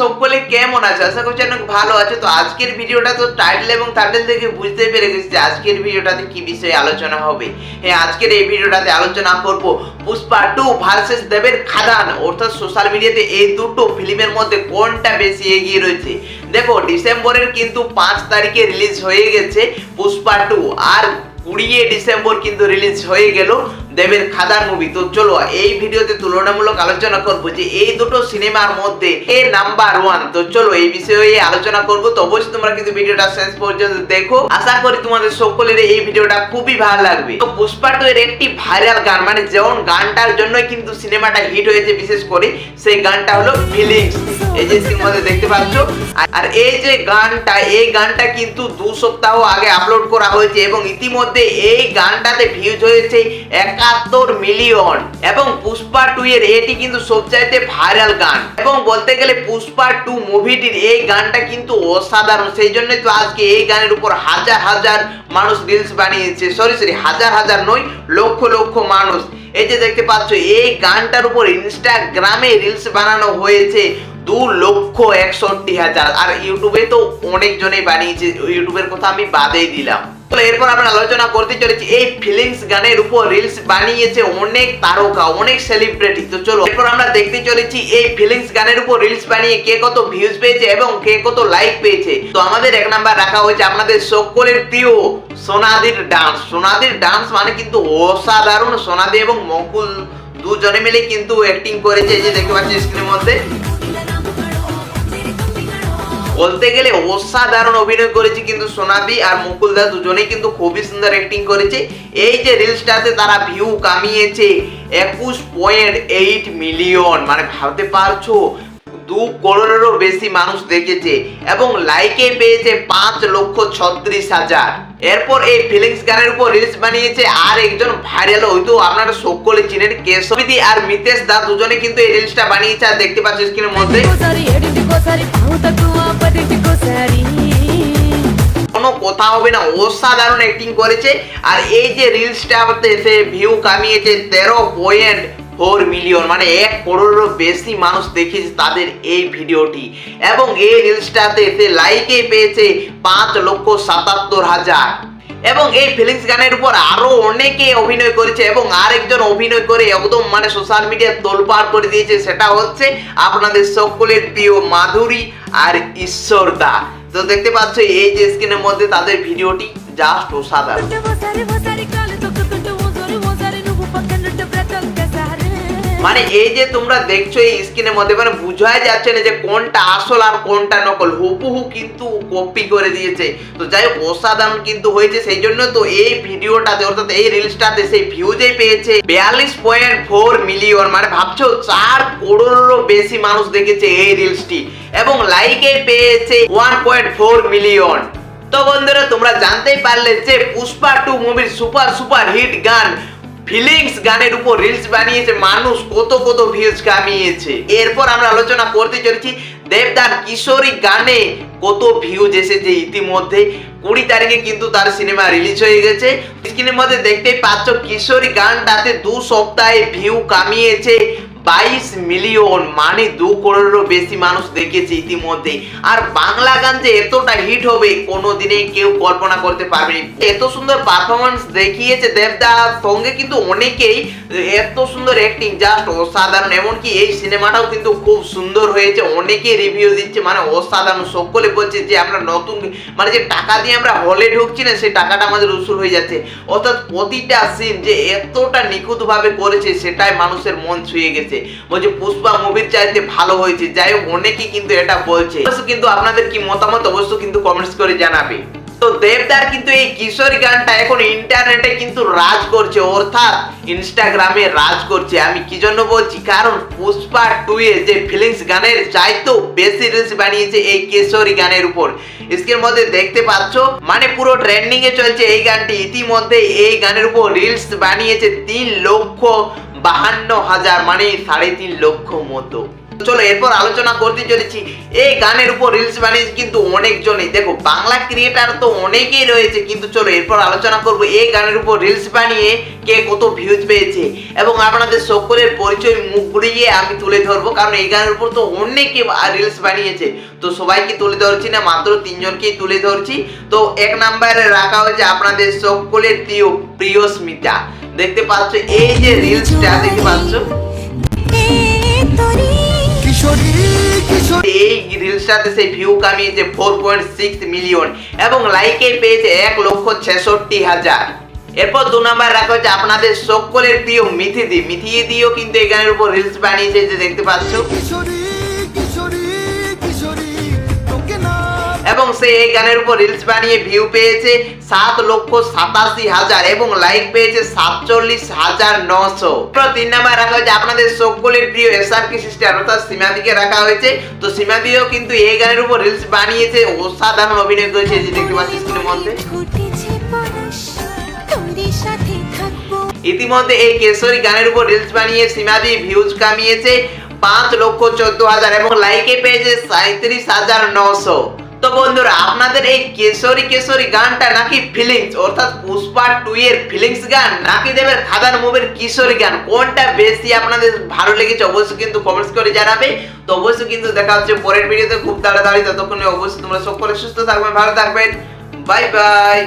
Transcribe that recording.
সকলে কেমন আছে? আশা করছি অনেক ভালো আছে। তো আজকের ভিডিওটা তো টাইটেল এবং টাইটেল থেকে বুঝতে পেরে গেছি যে আজকের ভিডিওটাতে কি বিষয়ে আলোচনা হবে। হ্যাঁ আজকের এই ভিডিওটাতে আলোচনা করব পুষ্পা টু ভার্সেস দেবের খাদান, অর্থাৎ সোশ্যাল মিডিয়াতে এই দুটো ফিল্মের মধ্যে কোনটা বেশি এগিয়ে রয়েছে? দেখো, ডিসেম্বরের কিন্তু পাঁচ তারিখে রিলিজ হয়ে গেছে পুষ্পা টু, আর কুড়িয়ে ডিসেম্বর কিন্তু রিলিজ হয়ে গেল দেবের খাদান মুভি তো চলো, এই ভিডিওতে তুলনামূলক আলোচনা করব যে এই দুটো সিনেমার মধ্যে এ নাম্বার ওয়ান তো চলো, এই বিষয়ে আলোচনা করব। তো অবশ্যই তোমরা কিন্তু ভিডিওটা শেষ পর্যন্ত দেখো। আশা করি তোমাদের সকলের এই ভিডিওটা খুবই ভালো লাগবে। তো পুষ্পা টু এর একটি ভাইরাল গান মানে যেমন গানটার জন্যই কিন্তু সিনেমাটা হিট হয়েছে, বিশেষ করে সেই গানটা হলো ফিলিংস এই যে সিনেমাতে দেখতে পাচ্ছ? আর- এই যে গানটা, এই গানটা কিন্তু দু সপ্তাহ আগে আপলোড করা হয়েছে এবং ইতিমধ্যে এই গানটাতে ভিউজ হয়েছে একাত্তর মিলিয়ন। এবং পুষ্পা টু এর এটি কিন্তু সবচাইতে ভাইরাল গান। এবং বলতে গেলে পুষ্পা টু মুভিটির এই গানটা কিন্তু অসাধারণ। সেই জন্যই তো আজকে এই গানের উপর হাজার হাজার মানুষ রিলস বানিয়েছে। সরি সরি হাজার হাজার নয়, লক্ষ লক্ষ মানুষ। এই যে দেখতে পাচ্ছ, এই গানটার উপর ইনস্টাগ্রামে রিলস বানানো হয়েছে দু লক্ষ একষট্টি হাজার। আর ইউটিউবে তো অনেক জনেই বানিয়েছে। ইউটিউবের কথা আমি বাদেই দিলাম। তো এরপর আমরা আলোচনা করতে চলেছি, এই ফিলিংস গানের উপর রিলস বানিয়েছে অনেক তারকা, অনেক সেলিব্রিটি তো চলো, এরপর আমরা দেখতে চলেছি, এই ফিলিংস গানের উপর রিলস বানিয়ে কে কত ভিউজ পেয়েছে এবং কে কত লাইক পেয়েছে। তো আমাদের এক নাম্বার রাখা হয়েছে আপনাদের সকলের প্রিয় সোনাদির ডান্স সোনাদির ডান্স মানে কিন্তু অসাধারণ, সোনাদি এবং মকুল দুজনে মিলে কিন্তু অ্যাক্টিং করেছে যে দেখতে পাচ্ছি স্ক্রিনের মধ্যে। বলতে গেলে অসাধারণ অভিনয় করেছে কিন্তু সোনাদি আর মুকুল দা দুজনেই কিন্তু খুবই সুন্দর অ্যাক্টিং করেছে। এই যে রিলসটাতে তারা ভিউ কামিয়েছে একুশ পয়েন্ট এইট মিলিয়ন মানে ভাবতে পারছ? দু করোড়েরও বেশি মানুষ দেখেছে এবং লাইকে পেয়েছে পাঁচ লক্ষ ছত্রিশ হাজার। এরপর এই ফিলিংস গানের উপর রিলস বানিয়েছে আর একজন ভাইরাল হয়তো আপনারা সকলে চিনেন কেশবিদি আর মিতেশ দা দুজনে কিন্তু এই রিলসটা বানিয়েছে আর দেখতে পাচ্ছি স্ক্রিনের মধ্যে। কোনো কথা হবে না অসাধারণ অ্যাক্টিং করেছে। আর এই যে রিলসটা ভিউ কামিয়েছে তেরো পয়েন্ট ফোর মিলিয়ন মানে এক করোড়েরও বেশি মানুষ দেখেছে তাদের এই ভিডিওটি। এবং এই রিলসটাতে সে লাইকে পেয়েছে পাঁচ লক্ষ সাতাত্তর হাজার। এবং এই ফিলিংস গানের উপর আরও অনেকে অভিনয় করেছে এবং আরেকজন অভিনয় করে একদম মানে সোশ্যাল মিডিয়া তোলপাড় করে দিয়েছে, সেটা হচ্ছে আপনাদের সকলের প্রিয় মাধুরী আর ঈশ্বর দা তো দেখতে পাচ্ছ, এই যে স্ক্রিনের মধ্যে তাদের ভিডিওটি জাস্ট অসাধারণ। মানে এই যে তোমরা দেখছ এই স্ক্রিনের মধ্যে মানে বোঝাই যাচ্ছে না যে কোনটা আসল আর কোনটা নকল। হুবহু কিন্তু কপি করে দিয়েছে। তো যাই হোক, অসাধারণ কিন্তু হয়েছে। সেই জন্য তো এই ভিডিওটাতে, অর্থাৎ এই রিলসটাতে সেই ভিউজে পেয়েছে বিয়াল্লিশ পয়েন্ট ফোর মিলিয়ন মানে ভাবছ, চার করোড়েরও বেশি মানুষ দেখেছে এই রিলসটি এবং লাইকে পেয়েছে ওয়ান পয়েন্ট ফোর মিলিয়ন তো বন্ধুরা, তোমরা জানতেই পারলে যে পুষ্পা টু মুভির সুপার সুপার হিট গান ফিলিংস গানের উপর রিলস বানিয়েছে, মানুষ কত কত ভিউজ কামিয়েছে। এরপর আমরা আলোচনা করতে চলেছি দেবদার কিশোরী গানে কত ভিউজ এসেছে ইতিমধ্যে। কুড়ি তারিখে কিন্তু তার সিনেমা রিলিজ হয়ে গেছে। স্ক্রিনের মধ্যে দেখতেই পাচ্ছ, কিশোরী গানটাতে দু সপ্তাহে ভিউ কামিয়েছে। বাইশ মিলিয়ন মানে দু করোড়েরও বেশি মানুষ দেখেছে ইতিমধ্যে আর বাংলা গান যে এতটা হিট হবে, কোনোদিনই কেউ কল্পনা করতে পারবেনি এত সুন্দর পারফরমেন্স দেখিয়েছে দেবদার সঙ্গে কিন্তু অনেকেই এত সুন্দর অ্যাক্টিং জাস্ট অসাধারণ। এমনকি এই সিনেমাটাও কিন্তু খুব সুন্দর হয়েছে। অনেকে রিভিউ দিচ্ছে মানে অসাধারণ। সকলে বলছে যে আমরা নতুন মানে যে টাকা দিয়ে আমরা হলে ঢুকছি না, সেই টাকাটা আমাদের উসুল হয়ে যাচ্ছে। অর্থাৎ প্রতিটা সিন যে এতটা নিখুঁতভাবে করেছে, সেটাই মানুষের মন ছুঁয়ে গেছে। বলছে, পুষ্পা মুভির চাইতে ভালো হয়েছে। যাই হোক, অনেকেই কিন্তু এটা বলছে। কিন্তু আপনাদের কি মতামত? অবশ্য কিন্তু কমেন্টস করে জানাবে। তো দেবদার কিন্তু এই কিশোরী গানটা এখন ইন্টারনেটে কিন্তু রাজ করছে, অর্থাৎ ইনস্টাগ্রামে রাজ করছে। আমি কি জন্য বলছি? কারণ পুষ্পা টু এ যে ফিলিংস গানের চাইতেও বেশি রিলস বানিয়েছে এই কিশোরী গানের উপর। স্ক্রিনের মধ্যে দেখতে পাচ্ছ মানে পুরো ট্রেন্ডিং এ চলছে এই গানটি। ইতিমধ্যে এই গানের উপর রিলস বানিয়েছে তিন লক্ষ বাহান্ন হাজার মানে সাড়ে তিন লক্ষ মতো। চলো, এরপর আলোচনা করতে চলেছি। এই গানের উপর রিলস বানিয়েছে, কিন্তু অনেকজনই দেখো, বাংলা ক্রিয়েটার তো অনেকেই রয়েছে, কিন্তু চলো, এরপর আলোচনা করব। এই গানের উপর রিলস বানিয়ে কে কত ভিউজ পেয়েছে। এবং আপনাদের সকলের পরিচয় মুখ ঘুরিয়ে আমি তুলে ধরবো, কারণ এই গানের উপর তো অনেকে রিলস বানিয়েছে। তো সবাইকে তুলে ধরছি না, মাত্র তিনজনকেই তুলে ধরছি। তো এক নাম্বারে রাখা হয়েছে আপনাদের সকলের প্রিয় প্রিয় স্মিতা। দেখতে পাচ্ছ, এই যে রিলসটা দেখতে পাচ্ছ। এই সেই ভিউ কামিয়েছে ফোর পয়েন্ট সিক্স মিলিয়ন এবং পেয়েছে এক লক্ষ ছেষট্টি হাজার। এরপর দু নাম্বার রাখা হচ্ছে আপনাদের সকলের প্রিয় মিথিদি। মিথিদিও কিন্তু এখানের উপর রিলস বানিয়েছে যে দেখতে পাচ্ছ। সে এই গানের উপর রিলস বানিয়ে ভিউ পেয়েছে সাত লক্ষ সাতাশি হাজার এবং লাইক পেয়েছে সাতচল্লিশ হাজার নশো। তিন নাম্বার রাখা হয়েছে আপনাদের সকলের প্রিয় এস আর কে সিস্টার অর্থাৎ সীমাদিকে রাখা হয়েছে। তো সীমাদিও কিন্তু এই গানের উপর রিলস বানিয়েছে, অসাধারণ অভিনয় করেছে যে দেখতে পাচ্ছি স্ক্রিনের মধ্যে। ইতিমধ্যে এই কেশরী গানের উপর রিলস বানিয়ে সীমাদি ভিউজ কামিয়েছে পাঁচ লক্ষ চোদ্দ হাজার এবং লাইকে পেয়েছে সাঁত্রিশ হাজার নশো। তো বন্ধুরা, আপনাদের এই কেশরী কেশরী গানটা নাকি ফিলিংস অর্থাৎ পুষ্পা টু এর ফিলিংস গান নাকি দেবের খাদান মুভির কিশোরী গান? কোনটা বেশি আপনাদের ভালো লেগেছে অবশ্যই কিন্তু কমেন্টস করে জানাবে। তো অবশ্যই কিন্তু দেখা হচ্ছে পরের ভিডিওতে খুব তাড়াতাড়ি। ততক্ষণে অবশ্যই তোমরা সকলে সুস্থ থাকবে, ভালো থাকবেন। Bye bye